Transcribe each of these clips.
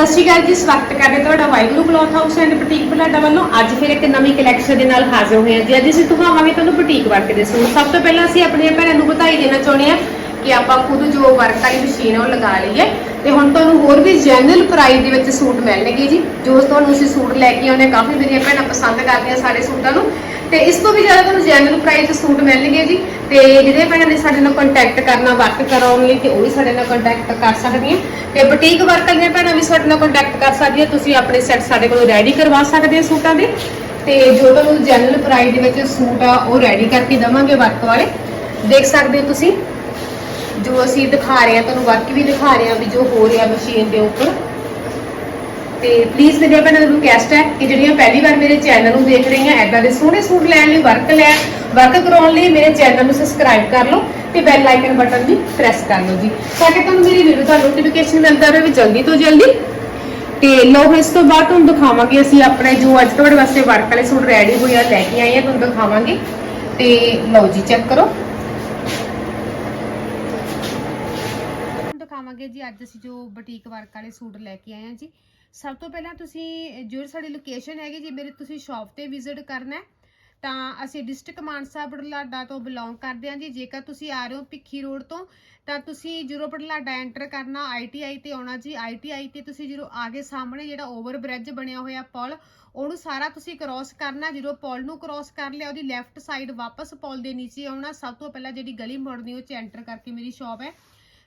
ਸਤਿ ਸ਼੍ਰੀ ਅਕਾਲ ਜੀ, ਸਵਾਗਤ ਕਰਦੇ ਤੁਹਾਡਾ Waheguru cloth house and boutique Balada ਵੱਲੋਂ। ਅੱਜ ਫਿਰ ਇੱਕ ਨਵੀਂ ਕਲੈਕਸ਼ਨ ਦੇ ਨਾਲ ਹਾਜ਼ਰ ਹੋਏ ਹਾਂ ਜੀ। ਅੱਜ ਅਸੀਂ ਦਿਖਾਵਾਂਗੇ ਤੁਹਾਨੂੰ ਬੁਟੀਕ ਵਰਕ ਦੇ ਸੂਟ। ਸਭ ਤੋਂ ਪਹਿਲਾਂ ਅਸੀਂ ਆਪਣੀਆਂ ਭੈਣਾਂ ਨੂੰ ਵਧਾਈ ਦੇਣਾ ਚਾਹੁੰਦੇ ਹਾਂ ਕਿ ਆਪਾਂ ਖੁਦ ਜੋ ਵਰਕ ਵਾਲੀ ਮਸ਼ੀਨ ਆ ਉਹ ਲਗਾ ਲਈ ਹੈ ਤੇ ਹੁਣ ਤੁਹਾਨੂੰ ਹੋਰ ਵੀ ਜੈਨੂਅਲ ਪ੍ਰਾਈਸ ਦੇ ਵਿੱਚ ਸੂਟ ਮਿਲਣਗੇ ਜੀ। ਜੋ ਤੁਹਾਨੂੰ ਅਸੀਂ ਸੂਟ ਲੈ ਕੇ ਆਉਂਦੇ ਕਾਫੀ ਮੇਰੀਆਂ ਭੈਣਾਂ ਪਸੰਦ ਕਰਦੀਆਂ ਸਾਰੇ ਸੂਟਾਂ ਨੂੰ। ਤੇ ਇਸ ਤੋਂ ਵੀ ਜ਼ਿਆਦਾ ਤੁਹਾਨੂੰ ਜੈਨੂਅਲ ਪ੍ਰਾਈਸ ਸੂਟ ਮਿਲਣਗੇ ਜੀ। ਤੇ ਜਿਹੜੇ ਭੈਣਾਂ ਨੇ ਸਾਡੇ ਨਾਲ ਕੰਟੈਕਟ ਕਰਨਾ ਵਰਕ ਕਰਾਉਣ ਲਈ ਤੇ ਉਹ ਵੀ ਸਾਡੇ ਨਾਲ ਕੰਟੈਕਟ ਕਰ ਸਕਦੀਆਂ। ਤੇ ਬੁਟੀਕ ਵਰਕ ਵਾਲੀਆਂ ਭੈਣਾਂ ਵੀ ਸਾਡੇ ਨਾਲ ਕੰਟੈਕਟ ਕਰ ਸਕਦੀਆਂ। ਤੁਸੀਂ ਆਪਣੇ ਸੈੱਟ ਸਾਡੇ ਕੋਲੋਂ ਰੈਡੀ ਕਰਵਾ ਸਕਦੇ ਹੋ ਸੂਟਾਂ ਦੇ। ਤੇ ਜੋ ਤੁਹਾਨੂੰ ਜੈਨੂਅਲ ਪ੍ਰਾਈਸ ਦੇ ਵਿੱਚ ਸੂਟ ਆ, ਉਹ ਰੈਡੀ ਕਰਕੇ ਦਵਾਂਗੇ ਵਰਕ ਵਾਲੇ। ਦੇਖ ਸਕਦੇ ਹੋ ਤੁਸੀਂ। ਜੋ ਅਸੀਂ ਦਿਖਾ ਰਹੇ ਹਾਂ, ਤੁਹਾਨੂੰ ਵਰਕ ਵੀ ਦਿਖਾ ਰਹੇ ਹਾਂ ਵੀ ਜੋ ਹੋ ਰਿਹਾ ਮਸ਼ੀਨ ਦੇ ਉੱਪਰ। ਤੇ ਪਲੀਜ਼ ਮੇਰੀਆਂ ਭੈਣਾਂ ਨੂੰ ਰਿਕਵੈਸਟ ਹੈ ਕਿ ਜਿਹੜੀਆਂ ਪਹਿਲੀ ਵਾਰ ਮੇਰੇ ਚੈਨਲ ਨੂੰ ਦੇਖ ਰਹੀਆਂ ਐਦਾਂ ਦੇ ਸੋਹਣੇ ਸੂਟ ਲੈਣ ਲਈ ਵਰਕ ਲੈ ਵਰਕ ਕਰਾਉਣ ਲਈ ਮੇਰੇ ਚੈਨਲ ਨੂੰ ਸਬਸਕ੍ਰਾਈਬ ਕਰ ਲਓ ਤੇ ਬੈਲ ਆਈਕਨ ਬਟਨ ਵੀ ਪ੍ਰੈਸ ਕਰ ਲਓ ਜੀ। ਤਾਂ ਕਿ ਤੁਹਾਨੂੰ ਮੇਰੀ ਵੀਡੀਓ ਦਾ ਨੋਟੀਫਿਕੇਸ਼ਨ ਮਿਲਦਾ ਰਹੇ ਜਲਦੀ ਤੋਂ ਜਲਦੀ। ਤੇ ਲੋ ਇਸ ਤੋਂ ਬਾਅਦ ਤੁਹਾਨੂੰ ਦਿਖਾਵਾਂਗੇ ਅਸੀਂ ਆਪਣੇ ਜੋ ਅੱਜ ਤੁਹਾਡੇ ਵਾਸਤੇ ਵਰਕ ਵਾਲੇ ਸੂਟ ਰੈਡੀ ਹੋਏ ਆ, ਲੈ ਕੇ ਆਏ ਆ, ਤੁਹਾਨੂੰ ਦਿਖਾਵਾਂਗੇ। ਤੇ ਲਓ ਜੀ ਚੈੱਕ ਕਰੋ। ਦਿਖਾਵਾਂਗੇ ਜੀ, ਅੱਜ ਅਸੀਂ ਜੋ ਬੁਟੀਕ ਵਰਕ ਵਾਲੇ ਸੂਟ ਲੈ ਕੇ ਆਏ ਹਾਂ ਜੀ। ਸਭ ਤੋਂ ਪਹਿਲਾਂ ਤੁਸੀਂ ਜੋ ਸਾਡੀ ਲੋਕੇਸ਼ਨ ਹੈਗੀ, ਜੀ ਮੇਰੇ ਤੁਸੀਂ ਸ਼ਾਪ ਤੇ ਵਿਜ਼ਿਟ ਕਰਨਾ ਹੈ, ਤਾਂ ਅਸੀਂ ਡਿਸਟ੍ਰਿਕਟ ਮਾਨਸਾ ਬੜਲਾਡਾ ਤੋਂ ਬਿਲੋਂਗ ਕਰਦੇ ਹਾਂ ਜੀ। ਜੇਕਰ ਤੁਸੀਂ ਆ ਰਹੇ ਹੋ ਭਿੱਖੀ ਰੋਡ ਤੋਂ, ਤਾਂ ਤੁਸੀਂ ਜੀਰੋ ਬੜਲਾਡਾ ਐਂਟਰ ਕਰਨਾ ਆਈਟੀਆਈ ਤੇ ਆਉਣਾ ਜੀ। ਆਈਟੀਆਈ ਤੇ ਤੁਸੀਂ ਜਦੋਂ ਆਗੇ ਸਾਹਮਣੇ ਜਿਹੜਾ ਓਵਰ ਬ੍ਰਿਜ ਬਣਿਆ ਹੋਇਆ ਪੁਲ, ਉਹਨੂੰ ਸਾਰਾ ਤੁਸੀਂ ਕ੍ਰਾਸ ਕਰਨਾ। ਜਦੋਂ ਪੁਲ ਨੂੰ ਕ੍ਰਾਸ ਕਰ ਲਿਆ, ਉਹਦੀ ਲੈਫਟ ਸਾਈਡ ਵਾਪਸ ਪੁਲ ਦੇ ਨੀਚੇ ਆਉਣਾ। ਸਭ ਤੋਂ ਪਹਿਲਾਂ ਜਿਹੜੀ ਗਲੀ ਮੁੜਨੀ, ਉਹ ਚ ਐਂਟਰ ਕਰਕੇ ਮੇਰੀ ਸ਼ਾਪ ਹੈ।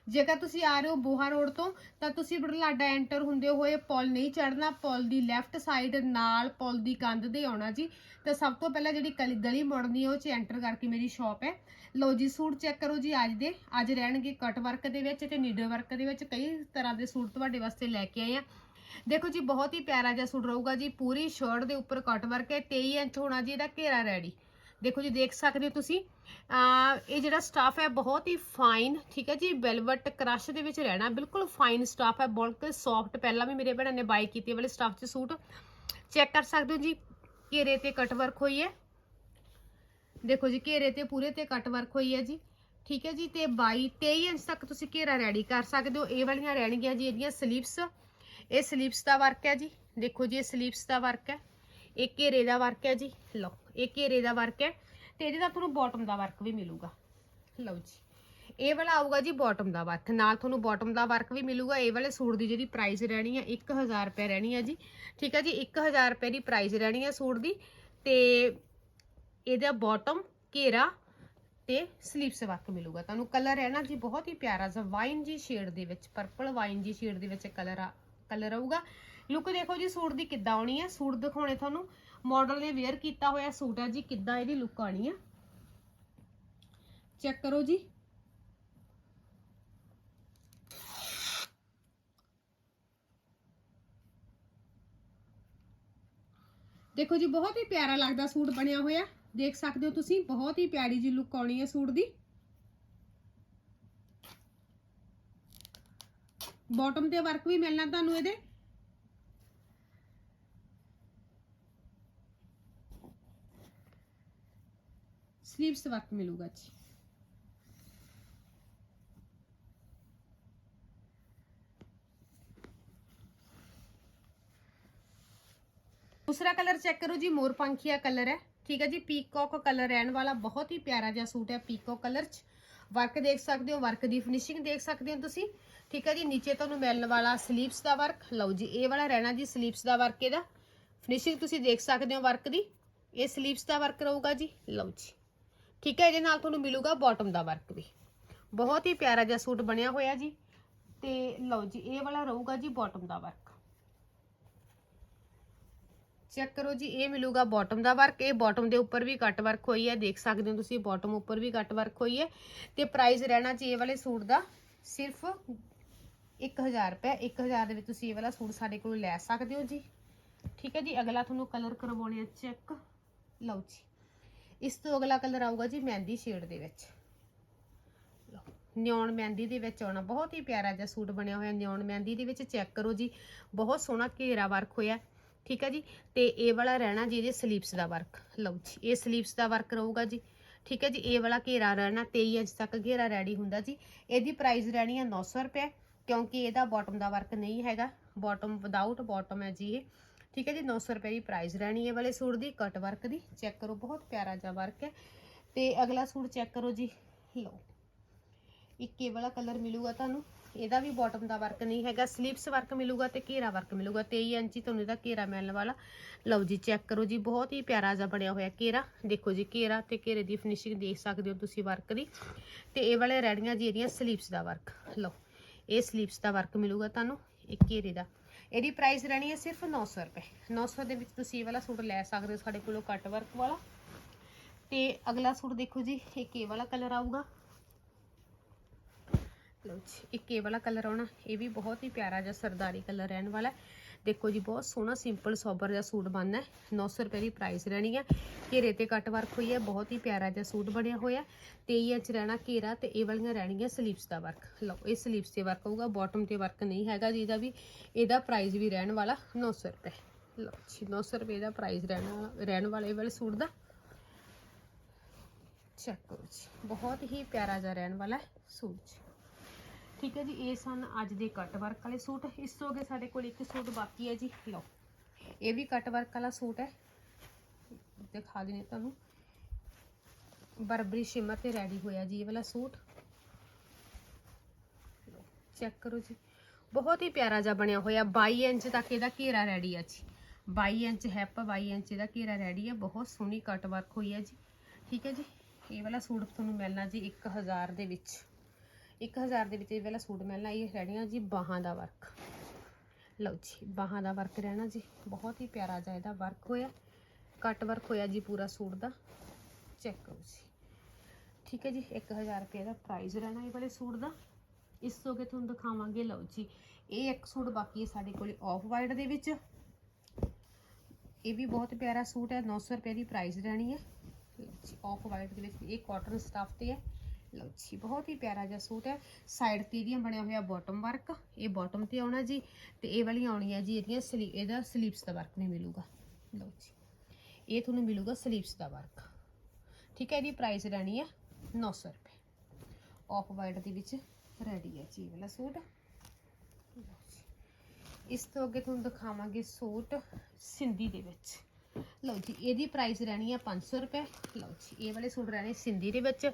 ਜੇਕਰ ਤੁਸੀਂ ਆ ਰਹੇ ਹੋ ਬੋਹਾ ਰੋਡ ਤੋਂ, ਤਾਂ ਤੁਸੀਂ ਬੜਲਾਡਾ ਐਂਟਰ ਹੁੰਦੇ ਹੋਏ ਪੁਲ ਨਹੀਂ ਚੜਨਾ ਪੁਲ ਦੀ ਲੈਫਟ ਸਾਈਡ ਨਾਲ ਪੁਲ ਦੀ ਕੰਧ ਦੇ ਆਉਣਾ ਜੀ। ਤਾਂ ਸਭ ਤੋਂ ਪਹਿਲਾਂ ਜਿਹੜੀ ਕਲੀ ਗਲੀ ਮੁੜਨੀ ਹੈ, ਉਹ ਚ ਐਂਟਰ ਕਰਕੇ ਮੇਰੀ ਸ਼ਾਪ ਹੈ। ਲਓ ਜੀ, ਸੂਟ ਚੈੱਕ ਕਰੋ ਜੀ ਅੱਜ ਦੇ। ਅੱਜ ਰਹਿਣਗੇ ਕਟ ਵਰਕ ਦੇ ਵਿੱਚ ਤੇ ਨੀਡਲ ਵਰਕ ਦੇ ਵਿੱਚ ਕਈ ਤਰ੍ਹਾਂ ਦੇ ਸੂਟ ਤੁਹਾਡੇ ਵਾਸਤੇ ਲੈ ਕੇ ਆਏ ਆ। ਦੇਖੋ ਜੀ, ਬਹੁਤ ਹੀ ਪਿਆਰਾ ਜਿਹਾ ਸੂਟ ਰਹੂਗਾ ਜੀ। ਪੂਰੀ ਸ਼ਰਟ ਦੇ ਉੱਪਰ ਕਟ ਵਰਕ ਹੈ 23 ਇੰਚ ਹੋਣਾ ਜੀ, ਇਹਦਾ ਘੇਰਾ ਰੈਡੀ ਦੇਖੋ ਜੀ, ਦੇਖ ਸਕਦੇ ਹੋ ਤੁਸੀਂ। ਇਹ ਜਿਹੜਾ ਸਟਾਫ ਹੈ, ਬਹੁਤ ਹੀ ਫਾਈਨ ਠੀਕ ਹੈ ਜੀ ਵੈਲਵਟ ਕ੍ਰਸ਼ ਦੇ ਵਿੱਚ ਰਹਿਣਾ, ਬਿਲਕੁਲ ਫਾਈਨ ਸਟਾਫ ਹੈ। ਬਿਲਕੁਲ ਸੌਫਟ ਪਹਿਲਾਂ ਵੀ ਮੇਰੇ ਭੈਣਾਂ ਨੇ ਬਾਈ ਕੀਤੀ ਵਾਲੇ ਸਟਾਫ 'ਚ ਸੂਟ। ਚੈੱਕ ਕਰ ਸਕਦੇ ਹੋ ਜੀ, ਘੇਰੇ ਤੇ ਕਟ ਵਰਕ ਹੋਈ ਹੈ। ਦੇਖੋ ਜੀ, ਘੇਰੇ ਤੇ, ਪੂਰੇ ਤੇ ਕਟ ਵਰਕ ਹੋਈ ਹੈ ਜੀ। ਠੀਕ ਹੈ ਜੀ, ਤੇ 22 23 ਇੰਚ ਤੱਕ ਤੁਸੀਂ ਘੇਰਾ ਰੈਡੀ ਕਰ ਸਕਦੇ ਹੋ। ਇਹ ਵਾਲੀਆਂ ਰਹਿਣਗੀਆਂ ਜੀ ਇਹਦੀਆਂ ਸਲੀਵਸ ਇਹ ਸਲੀਵਸ ਦਾ ਵਰਕ ਹੈ ਜੀ। ਦੇਖੋ ਜੀ, ਇਹ ਸਲੀਵਸ ਦਾ ਵਰਕ ਹੈ। ਇਹ ਘੇਰੇ ਦਾ ਵਰਕ ਹੈ ਜੀ। ਲਓ, ਇਹ ਘੇਰੇ ਦਾ ਵਰਕ ਹੈ ਤੇ ਇਹਦੇ ਨਾਲ ਤੁਹਾਨੂੰ ਬਾਟਮ ਦਾ ਵਰਕ ਵੀ ਮਿਲੂਗਾ। ਲਓ ਜੀ, ਇਹ ਵਾਲਾ ਆਊਗਾ ਜੀ ਬਾਟਮ ਦਾ ਵਰਕ ਨਾਲ ਤੁਹਾਨੂੰ ਬਾਟਮ ਦਾ ਵਰਕ ਵੀ ਮਿਲੂਗਾ। ਇਹ ਵਾਲੇ ਸੂਟ ਦੀ ਜਿਹੜੀ ਪ੍ਰਾਈਸ ਰਹਿਣੀ ਹੈ 1000 ਰੁਪਏ ਰਹਿਣੀ ਹੈ ਜੀ। ਠੀਕ ਹੈ ਜੀ 1000 ਰੁਪਏ ਦੀ ਪ੍ਰਾਈਸ ਰਹਿਣੀ ਹੈ ਸੂਟ ਦੀ ਤੇ ਇਹਦਾ ਬਾਟਮ ਘੇਰਾ ਤੇ ਸਲੀਵਸ ਵਰਕ ਮਿਲੂਗਾ। ਤੁਹਾਨੂੰ ਕਲਰ ਹੈ ਨਾ ਜੀ, ਬਹੁਤ ਹੀ ਪਿਆਰਾ ਜਿਹਾ ਵਾਈਨ ਜੀ ਸ਼ੇਡ ਦੇ ਵਿੱਚ ਪਰਪਲ ਵਾਈਨ ਜੀ ਸ਼ੇਡ ਦੇ ਵਿੱਚ ਕਲਰ ਆ ਕਲਰ ਆਊਗਾ। ਲੁੱਕ ਦੇਖੋ ਜੀ, ਸੂਟ ਦੀ ਕਿੱਦਾਂ ਆਉਣੀ ਹੈ ਸੂਟ ਦਿਖਾਉਣੇ ਤੁਹਾਨੂੰ। ਮਾਡਲ ਨੇ ਵੇਅਰ ਕੀਤਾ ਹੋਇਆ ਸੂਟ ਹੈ ਜੀ, ਕਿੱਦਾਂ ਇਹਦੀ ਲੁੱਕ ਆਣੀ ਹੈ ਚੈੱਕ ਕਰੋ ਜੀ। ਦੇਖੋ ਜੀ, ਬਹੁਤ ਹੀ ਪਿਆਰਾ ਲੱਗਦਾ ਸੂਟ ਬਣਿਆ ਹੋਇਆ। ਦੇਖ ਸਕਦੇ ਹੋ ਤੁਸੀਂ, ਬਹੁਤ ਹੀ ਪਿਆਰੀ ਜੀ ਲੁੱਕ ਆਉਣੀ ਹੈ ਸੂਟ ਦੀ। ਬਾਟਮ ਤੇ ਵਰਕ ਵੀ ਮਿਲਣਾ ਤੁਹਾਨੂੰ ਇਹਦੇ। ਸਲੀਵਸ ਵਰਕ ਮਿਲੂਗਾ ਜੀ ਦੂਸਰਾ ਕਲਰ ਚੈੱਕ ਕਰੋ ਜੀ ਮੋਰ ਪੰਖੀਆ ਕਲਰ ਹੈ ਠੀਕ ਹੈ ਜੀ ਪੀਕੌਕ ਕਲਰ ਰਹਿਣ ਵਾਲਾ ਬਹੁਤ ਹੀ ਪਿਆਰਾ ਜਿਹਾ ਸੂਟ ਹੈ ਪੀਕੌਕ ਕਲਰ ਚ ਵਰਕ ਦੇਖ ਸਕਦੇ ਹੋ ਵਰਕ ਦੀ ਫਿਨਿਸ਼ਿੰਗ ਦੇਖ ਸਕਦੇ ਹੋ ਤੁਸੀਂ ਠੀਕ ਹੈ ਜੀ ਨੀਚੇ ਤੁਹਾਨੂੰ ਮਿਲਣ ਵਾਲਾ ਸਲੀਵਸ ਦਾ ਵਰਕ ਲਓ ਜੀ ਇਹ ਵਾਲਾ ਰਹਿਣਾ ਜੀ ਸਲੀਵਸ ਦਾ ਵਰਕ ਇਹਦਾ ਫਿਨਿਸ਼ਿੰਗ ਤੁਸੀਂ ਦੇਖ ਸਕਦੇ ਹੋ ਵਰਕ ਦੀ ਇਹ ਸਲੀਵਸ ਦਾ ਵਰਕ ਰਹੂਗਾ ਜੀ ਲਓ ਜੀ ਠੀਕ ਹੈ, ਇਹਦੇ ਨਾਲ ਤੁਹਾਨੂੰ ਮਿਲੂਗਾ ਬਾਟਮ ਦਾ ਵਰਕ ਵੀ। ਬਹੁਤ ਹੀ ਪਿਆਰਾ ਜਿਹਾ ਸੂਟ ਬਣਿਆ ਹੋਇਆ ਜੀ। ਤੇ ਲਓ ਜੀ, ਇਹ ਵਾਲਾ ਰਹੂਗਾ ਜੀ ਬਾਟਮ ਦਾ ਵਰਕ ਚੈੱਕ ਕਰੋ ਜੀ, ਇਹ ਮਿਲੂਗਾ ਬਾਟਮ ਦਾ ਵਰਕ ਇਹ ਬਾਟਮ ਦੇ ਉੱਪਰ ਵੀ ਕੱਟ ਵਰਕ ਹੋਈ ਹੈ। ਦੇਖ ਸਕਦੇ ਹੋ ਤੁਸੀਂ ਬਾਟਮ ਉੱਪਰ ਵੀ ਕੱਟ ਵਰਕ ਹੋਈ ਹੈ। ਤੇ ਪ੍ਰਾਈਸ ਰਹਿਣਾ ਜੀ ਇਹ ਵਾਲੇ ਸੂਟ ਦਾ ਸਿਰਫ 1000 ਰੁਪਏ 1000 ਦੇ ਵਿੱਚ ਤੁਸੀਂ ਇਹ ਵਾਲਾ ਸੂਟ ਸਾਡੇ ਕੋਲੋਂ ਲੈ ਸਕਦੇ ਹੋ ਜੀ। ਠੀਕ ਹੈ ਜੀ, ਅਗਲਾ ਤੁਹਾਨੂੰ ਕਲਰ ਕਰਵਾਉਣੇ ਆ ਚੈੱਕ ਲਓ ਜੀ। ਇਸ ਤੋਂ ਅਗਲਾ ਕਲਰ ਆਊਗਾ ਜੀ ਮਹਿੰਦੀ ਸ਼ੇਡ ਦੇ ਵਿੱਚ। ਨਿਓਨ ਮਹਿੰਦੀ ਦੇ ਵਿੱਚ ਆਉਣਾ ਬਹੁਤ ਹੀ ਪਿਆਰਾ ਜਿਹਾ ਸੂਟ ਬਣਿਆ ਹੋਇਆ ਨਿਓਨ ਮਹਿੰਦੀ ਦੇ ਵਿੱਚ। ਚੈੱਕ ਕਰੋ ਜੀ, ਬਹੁਤ ਸੋਹਣਾ ਘੇਰਾ ਵਰਕ ਹੋਇਆ। ਠੀਕ ਹੈ ਜੀ, ਤੇ ਇਹ ਵਾਲਾ ਰਹਿਣਾ ਜੀ ਇਹਦੇ ਸਲੀਵਸ ਦਾ ਵਰਕ। ਲਓ ਜੀ, ਇਹ ਸਲੀਵਸ ਦਾ ਵਰਕ ਰਹੂਗਾ ਜੀ। ਠੀਕ ਹੈ ਜੀ, ਇਹ ਵਾਲਾ ਘੇਰਾ ਰਹਿਣਾ 23 ਇੰਚ ਤੱਕ ਘੇਰਾ ਰੈਡੀ ਹੁੰਦਾ ਜੀ। ਇਹਦੀ ਪ੍ਰਾਈਸ ਰਹਿਣੀ ਹੈ 900 ਰੁਪਏ, ਕਿਉਂਕਿ ਇਹਦਾ ਬਾਟਮ ਦਾ ਵਰਕ ਨਹੀਂ ਹੈਗਾ। ਬਾਟਮ ਵਿਦਆਊਟ ਬਾਟਮ ਹੈ ਜੀ ਇਹ। ਠੀਕ ਹੈ ਜੀ 900 ਰੁਪਏ ਦੀ ਪ੍ਰਾਈਸ ਰਹਿਣੀ ਹੈ ਵਾਲੇ ਸੂਟ ਦੀ ਕਟ ਵਰਕ ਦੀ ਚੈੱਕ ਕਰੋ, ਬਹੁਤ ਪਿਆਰਾ ਜਿਹਾ ਵਰਕ ਹੈ। ਤੇ ਅਗਲਾ ਸੂਟ ਚੈੱਕ ਕਰੋ ਜੀ, ਲਓ। ਇੱਕ ਇਹ ਵਾਲਾ ਕਲਰ ਮਿਲੂਗਾ ਤੁਹਾਨੂੰ, ਇਹਦਾ ਵੀ ਬਾਟਮ ਦਾ ਵਰਕ ਨਹੀਂ ਹੈਗਾ ਸਲੀਵਸ ਵਰਕ ਮਿਲੂਗਾ ਤੇ ਘੇਰਾ ਵਰਕ ਮਿਲੂਗਾ 23 ਇੰਚੀ ਤੁਹਾਨੂੰ ਇਹਦਾ ਘੇਰਾ ਮਿਲਣ ਵਾਲਾ। ਲਓ ਜੀ ਚੈੱਕ ਕਰੋ ਜੀ, ਬਹੁਤ ਹੀ ਪਿਆਰਾ ਜਿਹਾ ਬਣਿਆ ਹੋਇਆ ਘੇਰਾ। ਦੇਖੋ ਜੀ, ਘੇਰਾ ਤੇ ਘੇਰੇ ਦੀ ਫਿਨਿਸ਼ਿੰਗ ਦੇਖ ਸਕਦੇ ਹੋ ਤੁਸੀਂ ਵਰਕ ਦੀ। ਤੇ ਇਹ ਵਾਲੇ ਰੈਡੀਆਂ ਜੀ, ਇਹਦੀਆਂ ਸਲੀਵਸ ਦਾ ਵਰਕ ਲਓ, ਇਹ ਸਲੀਵਸ ਦਾ ਵਰਕ ਮਿਲੂਗਾ ਤੁਹਾਨੂੰ, ਇਹ ਘੇਰੇ ਦਾ। ਇਹਦੀ ਪ੍ਰਾਈਸ ਰਹਿਣੀ ਹੈ ਸਿਰਫ 900 ਰੁਪਏ। 900 ਦੇ ਵਿੱਚ ਤੁਸੀਂ ਇਹ ਵਾਲਾ ਸੂਟ ਲੈ ਸਕਦੇ ਹੋ, ਸਾਡੇ ਕੋਲੋਂ ਕੱਟ ਵਰਕ ਵਾਲਾ। ਤੇ ਅਗਲਾ ਸੂਟ ਦੇਖੋ ਜੀ ਇੱਕ ਇਹ ਵਾਲਾ ਕਲਰ ਆਊਗਾ। ਲਓ ਜੀ ਇੱਕ ਇਹ ਵਾਲਾ ਕਲਰ ਆਉਣਾ, ਇਹ ਵੀ ਬਹੁਤ ਹੀ ਪਿਆਰਾ ਜਿਹਾ ਸਰਦਾਰੀ ਕਲਰ ਰਹਿਣ ਵਾਲਾ ਹੈ। ਦੇਖੋ ਜੀ, ਬਹੁਤ ਸੋਹਣਾ ਸਿੰਪਲ ਸੋਬਰ ਜਿਹਾ ਸੂਟ ਬਣਨਾ ਹੈ। 900 ਰੁਪਏ ਦੀ ਪ੍ਰਾਈਸ ਰਹਿਣੀ ਹੈ। ਘੇਰੇ ਤੇ ਕੱਟ ਵਰਕ ਹੋਈ ਹੈ, ਬਹੁਤ ਹੀ ਪਿਆਰਾ ਜਿਹਾ ਸੂਟ ਬਣਿਆ ਹੋਇਆ 23 ਇੰਚ ਰਹਿਣਾ ਘੇਰਾ ਤੇ ਇਹ ਵਾਲੀਆਂ ਰਹਿਣਗੀਆਂ ਸਲੀਵਸ ਦਾ ਵਰਕ ਲਓ, ਇਹ ਸਲੀਵਸ ਤੇ ਵਰਕ ਹੋਊਗਾ ਬਾਟਮ ਤੇ ਵਰਕ ਨਹੀਂ ਹੈਗਾ ਜਿਹਦਾ ਵੀ। ਇਹਦਾ ਪ੍ਰਾਈਸ ਵੀ ਰਹਿਣ ਵਾਲਾ 900 ਰੁਪਏ। ਲਓ ਜੀ 900 ਰੁਪਏ ਦਾ ਪ੍ਰਾਈਸ ਰਹਿਣਾ, ਰਹਿਣ ਵਾਲੇ ਵਾਲੇ ਸੂਟ ਦਾ। ਚੈੱਕ ਕਰੋ ਜੀ, ਬਹੁਤ ਹੀ ਪਿਆਰਾ ਜਿਹਾ ਰਹਿਣ ਵਾਲਾ ਸੂਟ ਜੀ। ਠੀਕ ਹੈ ਜੀ, ਇਹ ਸਨ ਅੱਜ ਦੇ ਕੱਟ ਵਰਕ ਵਾਲੇ ਸੂਟ। ਇਸ ਤੋਂ ਅੱਗੇ ਸਾਡੇ ਕੋਲ ਇੱਕ ਸੂਟ ਬਾਕੀ ਹੈ ਜੀ, ਲਓ। ਇਹ ਵੀ ਕੱਟ ਵਰਕ ਵਾਲਾ ਸੂਟ ਹੈ। ਦਿਖਾ ਦਿੰਦੇ ਤੁਹਾਨੂੰ। ਬਰਬਰੀ ਸ਼ਿਮਰ ਤੇ ਰੈਡੀ ਹੋਇਆ ਜੀ ਇਹ ਵਾਲਾ ਸੂਟ। ਚੈੱਕ ਕਰੋ ਜੀ। ਬਹੁਤ ਹੀ ਪਿਆਰਾ ਜਿਹਾ ਬਣਿਆ ਹੋਇਆ। 22 ਇੰਚ ਤੱਕ ਇਹਦਾ ਘੇਰਾ ਰੈਡੀ ਹੈ ਜੀ। 22 ਇੰਚ ਹੈਪ 22 ਇੰਚ ਇਹਦਾ ਘੇਰਾ ਰੈਡੀ ਹੈ ਬਹੁਤ ਸੋਹਣੀ ਕੱਟ ਵਰਕ ਹੋਈ ਹੈ ਜੀ। ਠੀਕ ਹੈ ਜੀ, ਇਹ ਵਾਲਾ ਸੂਟ ਤੁਹਾਨੂੰ ਮਿਲਣਾ ਜੀ 1000 ਦੇ ਵਿੱਚ। 1000 ਦੇ ਵਿੱਚ ਇਹ ਵਾਲਾ ਸੂਟ ਮਿਲਣਾ ਇਹ ਰਹਿਣੀਆਂ ਜੀ ਬਾਹਾਂ ਦਾ ਵਰਕ। ਲਓ ਜੀ, ਬਾਹਾਂ ਦਾ ਵਰਕ ਰਹਿਣਾ ਜੀ, ਬਹੁਤ ਹੀ ਪਿਆਰਾ ਜਿਹਾ ਇਹਦਾ ਵਰਕ ਹੋਇਆ। ਕੱਟ ਵਰਕ ਹੋਇਆ ਜੀ ਪੂਰਾ ਸੂਟ ਦਾ। ਚੈੱਕ ਕਰੋ ਜੀ। ਠੀਕ ਹੈ ਜੀ 1000 ਰੁਪਏ ਦਾ ਪ੍ਰਾਈਸ ਰਹਿਣਾ ਇਹ ਵਾਲੇ ਸੂਟ ਦਾ। ਇਸ ਤੋਂ ਅੱਗੇ ਤੁਹਾਨੂੰ ਦਿਖਾਵਾਂਗੇ, ਲਓ ਜੀ, ਇਹ ਇੱਕ ਸੂਟ ਬਾਕੀ ਹੈ ਸਾਡੇ ਕੋਲੇ ਆਫ ਵਾਈਟ ਦੇ ਵਿੱਚ। ਇਹ ਵੀ ਬਹੁਤ ਪਿਆਰਾ ਸੂਟ ਹੈ 900 ਰੁਪਏ ਦੀ ਪ੍ਰਾਈਸ ਰਹਿਣੀ ਹੈ। ਲਓ ਜੀ ਆਫ ਵਾਈਟ ਦੇ ਵਿੱਚ ਇਹ ਕਾਟਨ ਸਟਫ ਤੇ ਹੈ। ਲਓ ਜੀ, ਬਹੁਤ ਹੀ ਪਿਆਰਾ ਜਿਹਾ ਸੂਟ ਹੈ। ਸਾਈਡ ਤੇ ਇਹਦੀਆਂ ਬਣਿਆ ਹੋਇਆ ਬਾਟਮ ਵਰਕ ਇਹ ਬਾਟਮ ਤੇ ਆਉਣਾ ਜੀ, ਤੇ ਇਹ ਵਾਲੀ ਆਉਣੀ ਹੈ ਜੀ, ਇਹਦੀਆਂ ਸਲੀ ਇਹਦਾ ਸਲੀਵਸ ਦਾ ਵਰਕ ਨਹੀਂ ਮਿਲੂਗਾ। ਲਓ ਜੀ, ਇਹ ਤੁਹਾਨੂੰ ਮਿਲੂਗਾ ਸਲੀਵਸ ਦਾ ਵਰਕ ਠੀਕ ਹੈ ਇਹਦੀ ਪ੍ਰਾਈਸ ਰਹਿਣੀ ਹੈ 900 ਰੁਪਏ। ਆਫ ਵਾਈਟ ਦੇ ਵਿੱਚ ਰੈਡੀ ਹੈ ਜੀ ਇਹ ਵਾਲਾ ਸੂਟ। ਲਓ ਜੀ। ਇਸ ਤੋਂ ਅੱਗੇ ਤੁਹਾਨੂੰ ਦਿਖਾਵਾਂਗੇ ਸੂਟ ਸਿੰਧੀ ਦੇ ਵਿੱਚ। ਲਓ ਜੀ, ਇਹਦੀ ਪ੍ਰਾਈਸ ਰਹਿਣੀ ਹੈ 500 ਰੁਪਏ। ਲਓ ਜੀ, ਇਹ ਵਾਲੇ ਸੂਟ ਰਹਿਣੇ ਸਿੰਧੀ ਦੇ ਵਿੱਚ।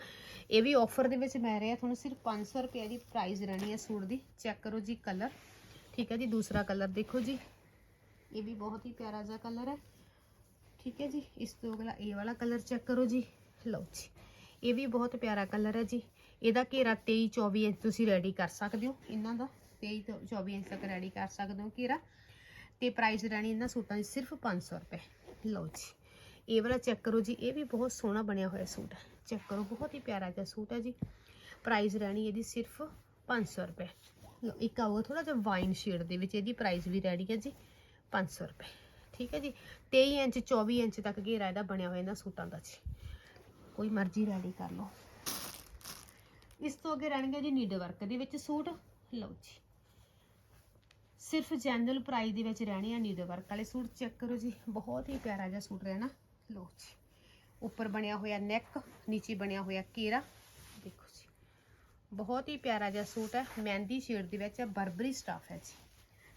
ਇਹ ਵੀ ਆਫਰ ਦੇ ਵਿੱਚ ਮਿਲ ਰਿਹਾ, ਤੁਹਾਨੂੰ ਸਿਰਫ 500 ਰੁਪਏ ਦੀ ਪ੍ਰਾਈਸ ਰਹਿਣੀ ਹੈ ਸੂਟ ਦੀ। ਚੈੱਕ ਕਰੋ ਜੀ ਕਲਰ ਠੀਕ ਹੈ ਜੀ, ਦੂਸਰਾ ਕਲਰ ਦੇਖੋ ਜੀ। ਇਹ ਵੀ ਬਹੁਤ ਹੀ ਪਿਆਰਾ ਜਿਹਾ ਕਲਰ ਹੈ। ਠੀਕ ਹੈ ਜੀ, ਇਸ ਤੋਂ ਅਗਲਾ ਇਹ ਵਾਲਾ ਕਲਰ ਚੈੱਕ ਕਰੋ ਜੀ। ਲਓ ਜੀ, ਇਹ ਵੀ ਬਹੁਤ ਪਿਆਰਾ ਕਲਰ ਹੈ ਜੀ। ਇਹਦਾ ਘੇਰਾ 23 24 ਇੰਚ ਤੁਸੀਂ ਰੈਡੀ ਕਰ ਸਕਦੇ ਹੋ। ਇਹਨਾਂ ਦਾ 23 ਤੋਂ 24 ਇੰਚ ਤੱਕ ਰੈਡੀ ਕਰ ਸਕਦੇ ਹੋ ਘੇਰਾ। ਤੇ ਪ੍ਰਾਈਸ ਰਹਿਣੀ ਇਹਨਾਂ ਸੂਟਾਂ ਦੀ ਸਿਰਫ 500 ਰੁਪਏ। ਲਓ ਜੀ। ਇਹ ਵਾਲਾ ਚੈੱਕ ਕਰੋ ਜੀ, ਇਹ ਵੀ ਬਹੁਤ ਸੋਹਣਾ ਬਣਿਆ ਹੋਇਆ ਸੂਟ ਹੈ। ਚੈੱਕ ਕਰੋ, ਬਹੁਤ ਹੀ ਪਿਆਰਾ ਜਿਹਾ ਸੂਟ ਹੈ ਜੀ। ਪ੍ਰਾਈਸ ਰਹਿਣੀ ਇਹਦੀ ਸਿਰਫ 500 ਰੁਪਏ। ਲਓ, ਇੱਕ ਆਊਗਾ ਥੋੜਾ ਜਿਹਾ ਵਾਈਨ ਸ਼ੇਡ ਦੇ ਵਿੱਚ, ਇਹਦੀ ਪ੍ਰਾਈਸ ਵੀ ਰਹਿਣੀ ਹੈ ਜੀ 500 ਰੁਪਏ। ਠੀਕ ਹੈ ਜੀ? 23 ਇੰਚ 24 ਇੰਚ ਤੱਕ ਘੇਰਾ ਇਹਦਾ ਬਣਿਆ ਹੋਇਆ ਇਹਨਾਂ ਸੂਟਾਂ ਦਾ ਜੀ। ਕੋਈ ਮਰਜ਼ੀ ਰੈਡੀ ਕਰ ਲਓ। ਇਸ ਤੋਂ ਅੱਗੇ ਰਹਿਣਗੇ ਜੀ ਨੀਡ ਵਰਕ ਦੇ ਵਿੱਚ ਸੂਟ। ਲਓ ਜੀ। ਸਿਰਫ ਜੈਨਰਲ ਪ੍ਰਾਈਸ ਦੇ ਵਿੱਚ ਰਹਿਣੇ ਆ ਨੀਡ ਵਰਕ ਵਾਲੇ ਸੂਟ ਚੈੱਕ ਕਰੋ ਜੀ। ਬਹੁਤ ਹੀ ਪਿਆਰਾ ਜਿਹਾ ਸੂਟ ਰਹਿਣਾ। ਲਓ ਜੀ, ਉੱਪਰ ਬਣਿਆ ਹੋਇਆ ਨੈਕ ਨੀਚੇ ਬਣਿਆ ਹੋਇਆ ਘੇਰਾ ਦੇਖੋ ਜੀ, ਬਹੁਤ ਹੀ ਪਿਆਰਾ ਜਿਹਾ ਸੂਟ ਹੈ। ਮਹਿੰਦੀ ਸ਼ੇਡ ਦੇ ਵਿੱਚ ਹੈ, ਬਰਬਰੀ ਸਟਾਫ ਹੈ ਜੀ।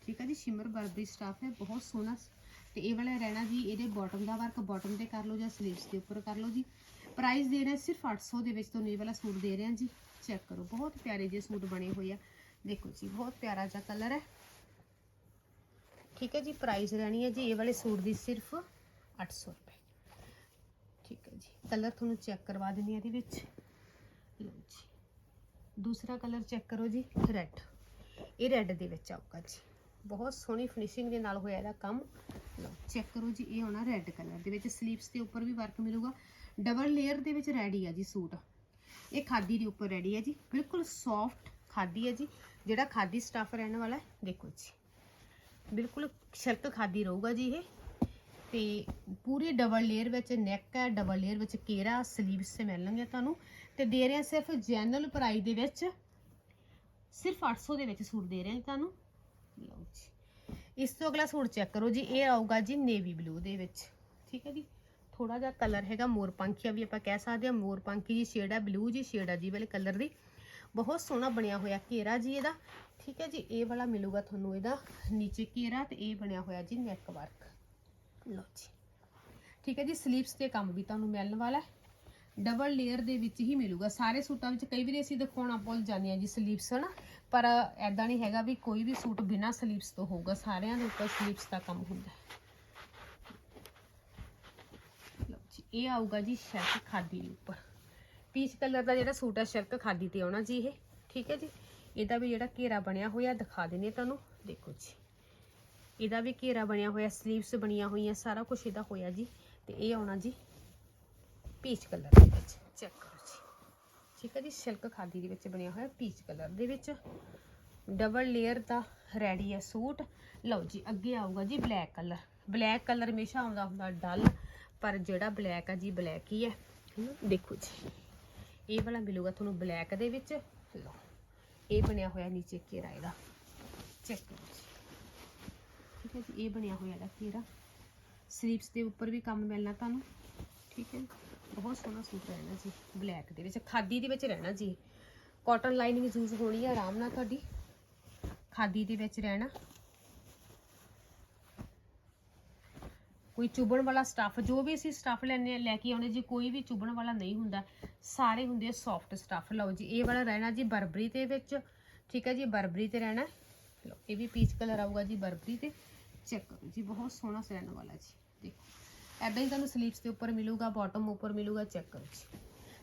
ਠੀਕ ਹੈ ਜੀ ਸ਼ਿਮਰ ਬਰਬਰੀ ਸਟਾਫ ਹੈ, ਬਹੁਤ ਸੋਹਣਾ। ਤੇ ਇਹ ਵਾਲਾ ਰਹਿਣਾ ਜੀ, ਇਹਦੇ ਬਾਟਮ ਦਾ ਵਰਕ ਬਾਟਮ ਤੇ ਕਰ ਲਓ ਜਾਂ ਸਲੀਵਸ ਦੇ ਉੱਪਰ ਕਰ ਲਓ ਜੀ। ਪ੍ਰਾਈਸ ਦੇ ਰਹੇ ਸਿਰਫ 800 ਦੇ ਵਿੱਚ ਤੁਹਾਨੂੰ ਇਹ ਵਾਲਾ ਸੂਟ ਦੇ ਰਹੇ ਹਾਂ ਜੀ। ਚੈੱਕ ਕਰੋ, ਬਹੁਤ ਪਿਆਰੇ ਜਿਹੇ ਸੂਟ ਬਣੇ ਹੋਏ ਆ। ਦੇਖੋ ਜੀ, ਬਹੁਤ ਪਿਆਰਾ ਜਿਹਾ ਕਲਰ ਹੈ। ਠੀਕ ਹੈ ਜੀ ਪ੍ਰਾਈਸ ਰਹਿਣੀ ਹੈ ਜੀ, ਇਹ ਵਾਲੇ ਸੂਟ ਦੀ ਸਿਰਫ 800 ਰੁਪਏ। ਠੀਕ ਹੈ ਜੀ ਕਲਰ ਤੁਹਾਨੂੰ ਚੈੱਕ ਕਰਵਾ ਦਿੰਦੀ ਹਾਂ ਇਹਦੇ ਵਿੱਚ। ਲਓ ਜੀ, ਦੂਸਰਾ ਕਲਰ ਚੈੱਕ ਕਰੋ ਜੀ ਰੈੱਡ ਇਹ ਰੈੱਡ ਦੇ ਵਿੱਚ ਆਊਗਾ ਜੀ। ਬਹੁਤ ਸੋਹਣੀ ਫਿਨਿਸ਼ਿੰਗ ਦੇ ਨਾਲ ਹੋਇਆ ਇਹਦਾ ਕੰਮ। ਲਓ ਚੈੱਕ ਕਰੋ ਜੀ, ਇਹ ਹੋਣਾ ਰੈੱਡ ਕਲਰ ਦੇ ਵਿੱਚ। ਸਲੀਵਸ ਦੇ ਉੱਪਰ ਵੀ ਵਰਕ ਮਿਲੂਗਾ। ਡਬਲ ਲੇਅਰ ਦੇ ਵਿੱਚ ਰੈਡੀ ਆ ਜੀ ਸੂਟ। ਇਹ ਖਾਦੀ ਦੇ ਉੱਪਰ ਰੈਡੀ ਹੈ ਜੀ। ਬਿਲਕੁਲ ਸੌਫਟ ਖਾਦੀ ਹੈ ਜੀ। ਜਿਹੜਾ ਖਾਦੀ ਸਟਾਫ ਰਹਿਣ ਵਾਲਾ ਹੈ, ਦੇਖੋ ਜੀ। ਬਿਲਕੁਲ ਸ਼ਰਤ ਖਾਦੀ ਰਹੂਗਾ ਜੀ ਇਹ। ਤੇ ਪੂਰੀ ਡਬਲ ਲੇਅਰ ਵਿੱਚ ਨੈਕ ਹੈ ਡਬਲ ਲੇਅਰ ਵਿੱਚ ਕੇਰਾ ਸਲੀਵਸ ਤੇ ਮਿਲਣਗੇ ਤੁਹਾਨੂੰ। ਤੇ ਦੇ ਰਹੇ ਆ ਸਿਰਫ ਜੈਨਰਲ ਪ੍ਰਾਈਸ ਦੇ ਵਿੱਚ, ਸਿਰਫ 800 ਦੇ ਵਿੱਚ ਸੂਟ ਦੇ ਰਹੇ ਜੀ ਤੁਹਾਨੂੰ। ਲਓ ਜੀ। ਇਸ ਤੋਂ ਅਗਲਾ ਸੂਟ ਚੈੱਕ ਕਰੋ ਜੀ, ਇਹ ਆਊਗਾ ਜੀ ਨੇਵੀ ਬਲੂ ਦੇ ਵਿੱਚ। ਠੀਕ ਹੈ ਜੀ। ਥੋੜਾ ਜਿਹਾ ਕਲਰ ਹੈਗਾ ਮੋਰਪੰਖੀਆ ਵੀ ਆਪਾਂ ਕਹਿ ਸਕਦੇ ਹਾਂ ਮੋਰਪੰਖੀ ਜੀ ਸ਼ੇਡ ਹੈ ਬਲੂ ਜੀ ਸ਼ੇਡ ਹੈ ਜੀ ਵਾਲੇ ਕਲਰ ਦੀ। ਬਹੁਤ ਸੋਹਣਾ ਬਣਿਆ ਹੋਇਆ ਘੇਰਾ ਜੀ ਇਹਦਾ। ਠੀਕ ਹੈ ਜੀ, ਇਹ ਵਾਲਾ ਮਿਲੂਗਾ ਤੁਹਾਨੂੰ ਇਹਦਾ। ਨੀਚੇ ਘੇਰਾ ਤੇ ਇਹ ਬਣਿਆ ਹੋਇਆ ਜੀ ਨੈਕ ਵਰਕ ਲਓ ਜੀ। ਠੀਕ ਹੈ ਜੀ ਸਲੀਵਸ ਤੇ ਕੰਮ ਵੀ ਤੁਹਾਨੂੰ ਮਿਲਣ ਵਾਲਾ ਹੈ। ਡਬਲ ਲੇਅਰ ਦੇ ਵਿੱਚ ਹੀ ਮਿਲੂਗਾ। ਸਾਰੇ ਸੂਟਾਂ ਵਿੱਚ ਕਈ ਵਾਰੀ ਅਸੀਂ ਦਿਖਾਉਣਾ ਭੁੱਲ ਜਾਂਦੇ ਹਾਂ ਜੀ ਸਲੀਵਸ ਹਨਾ? ਪਰ ਐਦਾਂ ਨਹੀਂ ਹੈਗਾ ਵੀ ਕੋਈ ਵੀ ਸੂਟ ਬਿਨਾ ਸਲੀਵਸ ਤੋਂ ਹੋਊਗਾ। ਸਾਰਿਆਂ ਦੇ ਉੱਪਰ ਸਲੀਵਸ ਦਾ ਕੰਮ ਹੁੰਦਾ ਹੈ। ਲਓ ਜੀ, ਇਹ ਆਊਗਾ ਜੀ ਸ਼ਰਟ ਖਾਦੀ ਦੇ ਉੱਪਰ। ਪੀਚ ਕਲਰ ਦਾ ਜਿਹੜਾ ਸੂਟ ਆ ਸ਼ਰਟ ਖਾਦੀ ਤੇ ਆਉਣਾ ਜੀ ਇਹ। ਠੀਕ ਹੈ ਜੀ? ਇਹਦਾ ਵੀ ਜਿਹੜਾ ਘੇਰਾ ਬਣਿਆ ਹੋਇਆ, ਦਿਖਾ ਦਿੰਦੇ ਤੁਹਾਨੂੰ। ਦੇਖੋ ਜੀ। ਇਹਦਾ ਵੀ ਘੇਰਾ ਬਣਿਆ ਹੋਇਆ ਸਲੀਵਸ ਬਣੀਆਂ ਹੋਈਆਂ, ਸਾਰਾ ਕੁਝ ਇਹਦਾ ਹੋਇਆ ਜੀ। ਤੇ ਇਹ ਆਉਣਾ ਜੀ ਪੀਚ ਕਲਰ ਦੇ ਵਿੱਚ। ਚੈੱਕ ਕਰੋ ਜੀ। ਠੀਕ ਹੈ ਜੀ? ਸਿਲਕ ਖਾਦੀ ਦੇ ਵਿੱਚ ਬਣਿਆ ਹੋਇਆ ਪੀਚ ਕਲਰ ਦੇ ਵਿੱਚ। ਡਬਲ ਲੇਅਰ ਦਾ ਰੈਡੀ ਹੈ ਸੂਟ। ਲਓ ਜੀ, ਅੱਗੇ ਆਊਗਾ ਜੀ ਬਲੈਕ ਕਲਰ। ਬਲੈਕ ਕਲਰ ਹਮੇਸ਼ਾ ਆਉਂਦਾ ਹੁੰਦਾ ਡਲ, ਪਰ ਜਿਹੜਾ ਬਲੈਕ ਆ ਜੀ, ਬਲੈਕ ਹੀ ਹੈ। ਦੇਖੋ ਜੀ। ਇਹ ਵਾਲਾ ਮਿਲੂਗਾ ਤੁਹਾਨੂੰ ਬਲੈਕ ਦੇ ਵਿੱਚ। ਲਓ, ਇਹ ਬਣਿਆ ਹੋਇਆ ਨੀਚੇ ਘੇਰਾ ਇਹਦਾ। ਚੈੱਕ ਕਰੋ ਠੀਕ ਹੈ ਜੀ, ਇਹ ਬਣਿਆ ਹੋਇਆ ਇਹਦਾ ਘੇਰਾ। ਸਲੀਵਸ ਦੇ ਉੱਪਰ ਵੀ ਕੰਮ ਮਿਲਣਾ ਤੁਹਾਨੂੰ। ਠੀਕ ਹੈ। ਬਹੁਤ ਸੋਹਣਾ ਸੂਟ ਰਹਿਣਾ ਜੀ, ਬਲੈਕ ਦੇ ਵਿੱਚ। ਖਾਦੀ ਦੇ ਵਿੱਚ ਰਹਿਣਾ ਜੀ। ਕਾਟਨ ਲਾਈਨਿੰਗ ਯੂਜ਼ ਹੋਣੀ ਹੈ ਆਰਾਮ ਨਾਲ ਤੁਹਾਡੀ। ਖਾਦੀ ਦੇ ਵਿੱਚ ਰਹਿਣਾ। ਕੋਈ ਚੁਬਣ ਵਾਲਾ ਸਟੱਫ ਜੋ ਵੀ ਅਸੀਂ ਸਟੱਫ ਲੈਣੇ ਲੈ ਕੇ ਆਉਣੇ ਜੀ ਕੋਈ ਵੀ ਚੁਬਣ ਵਾਲਾ ਨਹੀਂ ਹੁੰਦਾ, ਸਾਰੇ ਹੁੰਦੇ ਆ ਸੌਫਟ ਸਟੱਫ ਲਓ ਜੀ, ਇਹ ਵਾਲਾ ਰਹਿਣਾ ਜੀ ਬਰਬਰੀ ਦੇ ਵਿੱਚ, ਠੀਕ ਹੈ ਜੀ, ਬਰਬਰੀ ਤੇ ਰਹਿਣਾ। ਲਓ, ਇਹ ਵੀ ਪੀਚ ਕਲਰ ਆਊਗਾ ਜੀ ਬਰਬਰੀ ਤੇ। ਚੈੱਕ ਕਰੋ ਜੀ, ਬਹੁਤ ਸੋਹਣਾ ਰਹਿਣ ਵਾਲਾ ਜੀ, ਦੇਖੋ। ਐਦਾਂ ਹੀ ਤੁਹਾਨੂੰ ਸਲੀਵਸ ਦੇ ਉੱਪਰ ਮਿਲੂਗਾ ਬਾਟਮ ਉੱਪਰ ਮਿਲੂਗਾ ਚੈੱਕ ਕਰੋ ਜੀ।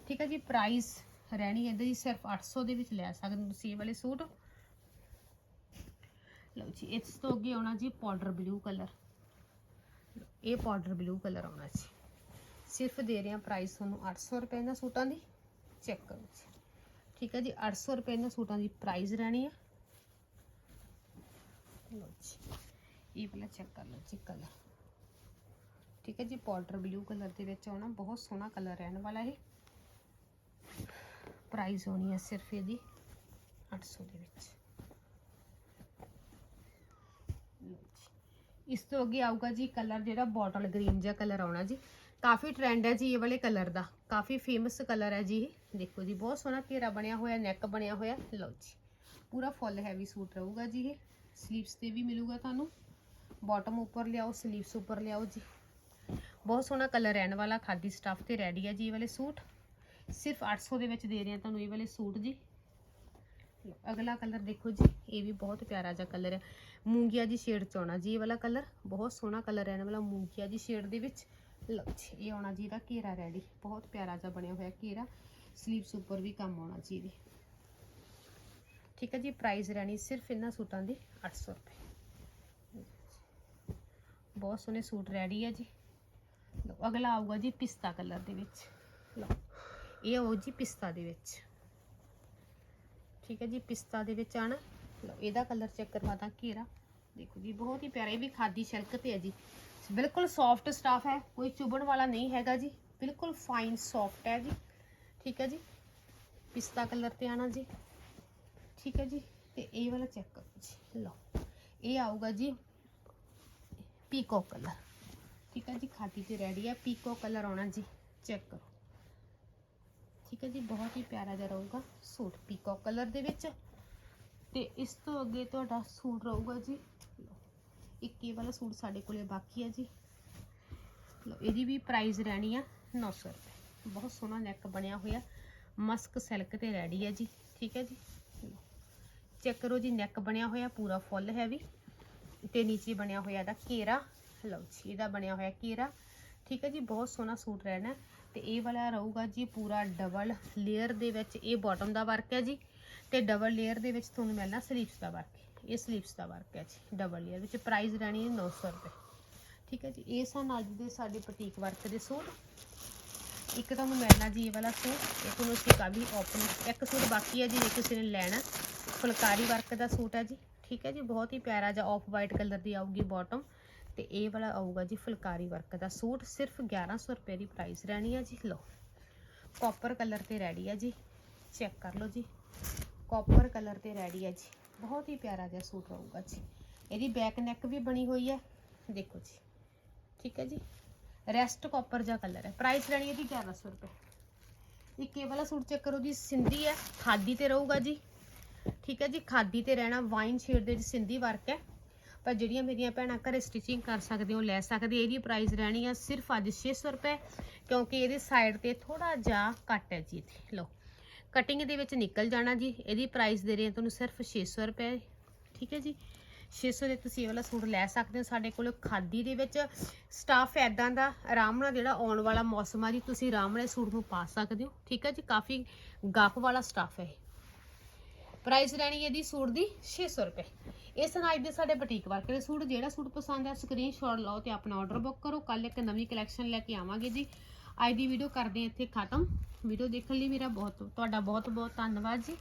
ਠੀਕ ਹੈ ਜੀ ਪ੍ਰਾਈਸ ਰਹਿਣੀ ਹੈ ਜੀ ਸਿਰਫ 800 ਦੇ ਵਿੱਚ ਲੈ ਸਕਦੇ ਤੁਸੀਂ ਇਹ ਵਾਲੇ ਸੂਟ। ਲਓ ਜੀ, ਇਸ ਤੋਂ ਅੱਗੇ ਆਉਣਾ ਜੀ ਪਾਊਡਰ ਬਲੂ ਕਲਰ ਇਹ ਪਾਊਡਰ ਬਲੂ ਕਲਰ ਆਉਣਾ ਜੀ। ਸਿਰਫ ਦੇ ਰਹੇ ਹਾਂ ਪ੍ਰਾਈਸ ਤੁਹਾਨੂੰ 800 ਰੁਪਏ ਦਾ ਸੂਟਾਂ ਦੀ। ਚੈੱਕ ਕਰੋ ਜੀ। ਠੀਕ ਹੈ ਜੀ 800 ਰੁਪਏ ਦਾ ਸੂਟਾਂ ਦੀ ਪ੍ਰਾਈਸ ਰਹਿਣੀ ਹੈ ਲਓ ਜੀ, ਇਹ ਵਾਲਾ ਚੈੱਕ ਕਰ ਲਓ ਜੀ ਕਲਰ ਠੀਕ ਹੈ ਜੀ ਪਾਊਡਰ ਬਲੂ ਕਲਰ ਦੇ ਵਿੱਚ ਆਉਣਾ, ਬਹੁਤ ਸੋਹਣਾ ਕਲਰ ਰਹਿਣ ਵਾਲਾ ਇਹ। ਪ੍ਰਾਈਸ ਹੋਣੀ ਹੈ ਸਿਰਫ ਇਹਦੀ 800 ਦੇ ਵਿੱਚ ਲਓ ਜੀ। ਇਸ ਤੋਂ ਅੱਗੇ ਆਊਗਾ ਜੀ ਕਲਰ ਜਿਹੜਾ ਬੋਟਲ ਗ੍ਰੀਨ ਜਿਹਾ ਕਲਰ ਆਉਣਾ ਜੀ। ਕਾਫੀ ਟ੍ਰੈਂਡ ਹੈ ਜੀ ਇਹ ਵਾਲੇ ਕਲਰ ਦਾ। ਕਾਫੀ ਫੇਮਸ ਕਲਰ ਹੈ ਜੀ ਇਹ। ਦੇਖੋ ਜੀ, ਬਹੁਤ ਸੋਹਣਾ ਘੇਰਾ ਬਣਿਆ ਹੋਇਆ ਨੈਕ ਬਣਿਆ ਹੋਇਆ। ਲਓ ਜੀ, ਪੂਰਾ ਫੁੱਲ ਹੈਵੀ ਸੂਟ ਰਹੂਗਾ ਜੀ ਇਹ। ਸਲੀਵਸ ਤੇ ਵੀ ਮਿਲੂਗਾ ਤੁਹਾਨੂੰ। ਬਾਟਮ ਉੱਪਰ ਲਿਆਓ ਸਲੀਵਸ ਉੱਪਰ ਲਿਆਓ ਜੀ। ਬਹੁਤ ਸੋਹਣਾ ਕਲਰ ਰਹਿਣ ਵਾਲਾ, ਖਾਦੀ ਸਟੱਫ ਤੇ ਰੈਡੀ ਹੈ ਜੀ ਇਹ ਵਾਲੇ ਸੂਟ ਸਿਰਫ 800 ਦੇ ਵਿੱਚ ਦੇ ਰਹੇ ਹਾਂ ਤੁਹਾਨੂੰ ਇਹ ਵਾਲੇ ਸੂਟ ਜੀ। ਅਗਲਾ ਕਲਰ ਦੇਖੋ ਜੀ, ਇਹ ਵੀ ਬਹੁਤ ਪਿਆਰਾ ਜਿਹਾ ਕਲਰ ਹੈ। ਮੂੰਗੀਆ ਦੀ ਸ਼ੇਡ ਚ ਆਉਣਾ ਜੀ ਇਹ ਵਾਲਾ ਕਲਰ ਬਹੁਤ ਸੋਹਣਾ ਕਲਰ ਰਹਿਣ ਵਾਲਾ ਮੂੰਗੀਆ ਦੀ ਸ਼ੇਡ ਦੇ ਵਿੱਚ। ਲਓ ਜੀ, ਇਹ ਆਉਣਾ ਜੀ ਇਹਦਾ ਘੇਰਾ ਰੈਡੀ ਬਹੁਤ ਪਿਆਰਾ ਜਿਹਾ ਬਣਿਆ ਹੋਇਆ ਘੇਰਾ। ਸਲੀਵਸ ਉੱਪਰ ਵੀ ਕੰਮ ਆਉਣਾ ਜੀ ਇਹਦੇ। ਠੀਕ ਹੈ ਜੀ ਪ੍ਰਾਈਸ ਰਹਿਣੀ ਸਿਰਫ ਇਹਨਾਂ ਸੂਟਾਂ ਦੀ 800 ਰੁਪਏ। ਬਹੁਤ ਸੋਹਣੇ ਸੂਟ ਰੈਡੀ ਹੈ ਜੀ। ਲਓ, ਅਗਲਾ ਆਊਗਾ ਜੀ ਪਿਸਤਾ ਕਲਰ ਦੇ ਵਿੱਚ। ਲਓ, ਇਹ ਆਊ ਜੀ ਪਿਸਤਾ ਦੇ ਵਿੱਚ। ਠੀਕ ਹੈ ਜੀ, ਪਿਸਤਾ ਦੇ ਵਿੱਚ ਆਣਾ। ਲਓ ਇਹਦਾ ਕਲਰ ਚੈੱਕ ਕਰਵਾ ਦਾਂ ਘੇਰਾ। ਦੇਖੋ ਜੀ, ਬਹੁਤ ਹੀ ਪਿਆਰਾ, ਇਹ ਵੀ ਖਾਦੀ ਸ਼ਲਕ ਤੇ ਹੈ ਜੀ। ਬਿਲਕੁਲ ਸੌਫਟ ਸਟਾਫ ਹੈ, ਕੋਈ ਚੁਬਣ ਵਾਲਾ ਨਹੀਂ ਹੈਗਾ ਜੀ। ਬਿਲਕੁਲ ਫਾਈਨ ਸੌਫਟ ਹੈ ਜੀ। ਠੀਕ ਹੈ ਜੀ? ਪਿਸਤਾ ਕਲਰ ਤੇ ਆਣਾ ਜੀ। ਠੀਕ ਹੈ ਜੀ? ਤੇ ਇਹ ਵਾਲਾ ਚੈੱਕ ਕਰੋ ਜੀ। ਲਓ, ਇਹ ਆਊਗਾ ਜੀ ਪੀਕੋ ਕਲਰ ਠੀਕ ਹੈ ਜੀ? ਖਾਦੀ ਤੇ ਰੈਡੀ ਹੈ ਪੀਕੋ ਕਲਰ ਆਉਣਾ ਜੀ। ਚੈੱਕ ਕਰੋ। ਠੀਕ ਹੈ ਜੀ? ਬਹੁਤ ਹੀ ਪਿਆਰਾ ਜਿਹਾ ਰਹੂਗਾ ਸੂਟ ਪੀਕੋ ਕਲਰ ਦੇ ਵਿੱਚ। ਤੇ ਇਸ ਤੋਂ ਅੱਗੇ ਤੁਹਾਡਾ ਸੂਟ ਰਹੂਗਾ ਜੀ। ਇੱਕ ਇਹ ਵਾਲਾ ਸੂਟ ਸਾਡੇ ਕੋਲੇ ਬਾਕੀ ਹੈ ਜੀ। ਲਓ, ਇਹਦੀ ਵੀ ਪ੍ਰਾਈਸ ਰਹਿਣੀ ਆ 900 ਰੁਪਏ। ਬਹੁਤ ਸੋਹਣਾ ਨੈਕ ਬਣਿਆ ਹੋਇਆ। ਮਸਕ ਸਿਲਕ ਤੇ ਰੈਡੀ ਹੈ ਜੀ, ਠੀਕ ਹੈ ਜੀ। ਚੈੱਕ ਕਰੋ ਜੀ ਨੈਕ ਬਣਿਆ ਹੋਇਆ, ਪੂਰਾ ਫੁੱਲ ਹੈ ਵੀ। ਤੇ ਨੀਚੇ ਬਣਿਆ ਹੋਇਆ ਇਹਦਾ ਘੇਰਾ। ਲਓ ਜੀ, ਇਹਦਾ ਬਣਿਆ ਹੋਇਆ ਘੇਰਾ। ਠੀਕ ਹੈ ਜੀ, ਬਹੁਤ ਸੋਹਣਾ ਸੂਟ ਰਹਿਣਾ। ਤੇ ਇਹ ਵਾਲਾ ਰਹੂਗਾ ਜੀ ਪੂਰਾ ਡਬਲ ਲੇਅਰ ਦੇ ਵਿੱਚ। ਇਹ ਬਾਟਮ ਦਾ ਵਰਕ ਹੈ ਜੀ। ਤੇ ਡਬਲ ਲੇਅਰ ਦੇ ਵਿੱਚ ਤੁਹਾਨੂੰ ਮਿਲਣਾ ਸਲੀਵਸ ਦਾ ਵਰਕ ਇਹ ਸਲੀਵਸ ਦਾ ਵਰਕ ਹੈ ਜੀ ਡਬਲ ਲੇਅਰ ਵਿੱਚ ਪ੍ਰਾਈਸ ਰਹਿਣੀ ਹੈ 900 ਰੁਪਏ। ਠੀਕ ਹੈ ਜੀ, ਇਹ ਸਨ ਅੱਜ ਦੇ ਸਾਡੇ ਬੁਟੀਕ ਵਰਕ ਦੇ ਸੂਟ। ਇੱਕ ਤੁਹਾਨੂੰ ਮਿਲਣਾ ਜੀ ਇਹ ਵਾਲਾ ਸੂਟ, ਇਹ ਤੁਹਾਨੂੰ ਅਸੀਂ ਕਾਫੀ ਓਪਨ ਇੱਕ ਸੂਟ ਬਾਕੀ ਹੈ ਜੀ ਜੇ ਕਿਸੇ ਨੇ ਲੈਣਾ। ਫੁਲਕਾਰੀ ਵਰਕ ਦਾ ਸੂਟ ਹੈ ਜੀ। ਠੀਕ ਹੈ ਜੀ, ਬਹੁਤ ਹੀ ਪਿਆਰਾ ਜਿਹਾ ਆਫ ਵਾਈਟ ਕਲਰ ਦੀ ਆਊਗੀ ਬਾਟਮ ਤੇ ਇਹ ਵਾਲਾ ਆਊਗਾ ਜੀ ਫੁਲਕਾਰੀ ਵਰਕ ਦਾ ਸੂਟ, ਸਿਰਫ 1100 ਰੁਪਏ ਦੀ ਪ੍ਰਾਈਸ ਰਹਿਣੀ ਹੈ ਜੀ। ਲਓ ਕਾਪਰ ਕਲਰ ਤੇ ਰੈਡੀ ਹੈ ਜੀ। ਚੈੱਕ ਕਰ ਲਓ ਜੀ। ਕਾਪਰ ਕਲਰ ਤੇ ਰੈਡੀ ਹੈ ਜੀ। ਬਹੁਤ ਹੀ ਪਿਆਰਾ ਜਿਹਾ ਸੂਟ ਰਹੂਗਾ ਜੀ। ਇਹਦੀ ਬੈਕ ਨੈਕ ਵੀ ਬਣੀ ਹੋਈ ਹੈ। ਦੇਖੋ ਜੀ। ਠੀਕ ਹੈ ਜੀ। ਰੈਸਟ ਕਾਪਰ ਜਿਹਾ ਕਲਰ ਹੈ। ਪ੍ਰਾਈਸ ਰਹਿਣੀ ਇਹਦੀ ਜੀ 1100 ਰੁਪਏ। ਇੱਕ ਇਹ ਵਾਲਾ ਸੂਟ ਚੈੱਕ ਕਰੋ ਜੀ ਸਿੰਧੀ ਹੈ। ਖਾਦੀ ਤੇ ਰਹੂਗਾ ਜੀ। ਠੀਕ ਹੈ ਜੀ। ਖਾਦੀ ਤੇ ਰਹਿਣਾ ਵਾਈਨ ਸ਼ੇਡ ਦੇ ਸਿੰਧੀ ਵਰਕ ਹੈ। ਪਰ ਜਿਹੜੀਆਂ ਮੇਰੀਆਂ ਭੈਣਾਂ ਘਰੇ ਸਟਿਚਿੰਗ ਕਰ ਸਕਦੇ ਹੋ, ਲੈ ਸਕਦੇ, ਇਹਦੀ ਪ੍ਰਾਈਸ ਰਹਿਣੀ ਆ ਸਿਰਫ ਅੱਜ 600 ਰੁਪਏ। ਕਿਉਂਕਿ ਇਹਦੇ ਸਾਈਡ ਤੇ ਥੋੜਾ ਜਿਹਾ ਘੱਟ ਹੈ ਜੀ ਇੱਥੇ। ਲਓ। ਕਟਿੰਗ ਦੇ ਵਿੱਚ ਨਿਕਲ ਜਾਣਾ ਜੀ। ਇਹਦੀ ਪ੍ਰਾਈਸ ਦੇ ਰਹੇ ਹਾਂ ਤੁਹਾਨੂੰ ਸਿਰਫ 600 ਰੁਪਏ ਠੀਕ ਹੈ ਜੀ। 600 ਦੇ ਤੁਸੀਂ ਇਹ ਵਾਲਾ ਸੂਟ ਲੈ ਸਕਦੇ ਹੋ ਸਾਡੇ ਕੋਲ ਖਾਦੀ ਦੇ ਵਿੱਚ। ਸਟਾਫ ਐਦਾਂ ਦਾ ਆਰਾਮ ਨਾਲ ਜਿਹੜਾ ਆਉਣ ਵਾਲਾ ਮੌਸਮ ਆ ਜੀ, ਤੁਸੀਂ ਆਰਾਮ ਨਾਲ ਸੂਟ ਨੂੰ ਪਾ ਸਕਦੇ ਹੋ। ਠੀਕ ਹੈ ਜੀ। ਕਾਫੀ ਗੱਪ ਵਾਲਾ ਸਟਾਫ ਹੈ ਇਹ। ਪ੍ਰਾਈਸ ਰਹਿਣੀ ਇਹਦੀ ਸੂਟ ਦੀ 600 ਰੁਪਏ। ਇਸ ਨਾਲ ਦੇ ਸਾਡੇ ਬੁਟੀਕ ਵਰਕ ਦੇ ਸੂਟ, ਜਿਹੜਾ ਸੂਟ ਪਸੰਦ ਹੈ ਸਕਰੀਨਸ਼ਾਟ ਲਓ ਤੇ ਆਪਣਾ ਆਰਡਰ ਬੁੱਕ ਕਰੋ। ਕੱਲ ਇੱਕ ਨਵੀਂ ਕਲੈਕਸ਼ਨ ਲੈ ਕੇ ਆਵਾਂਗੇ ਜੀ। ਅੱਜ ਦੀ ਵੀਡੀਓ ਕਰਦੇ ਹਾਂ ਇੱਥੇ ਖਤਮ। ਵੀਡੀਓ ਦੇਖਣ ਲਈ ਮੇਰਾ ਬਹੁਤ ਤੁਹਾਡਾ ਬਹੁਤ ਬਹੁਤ ਧੰਨਵਾਦ ਜੀ।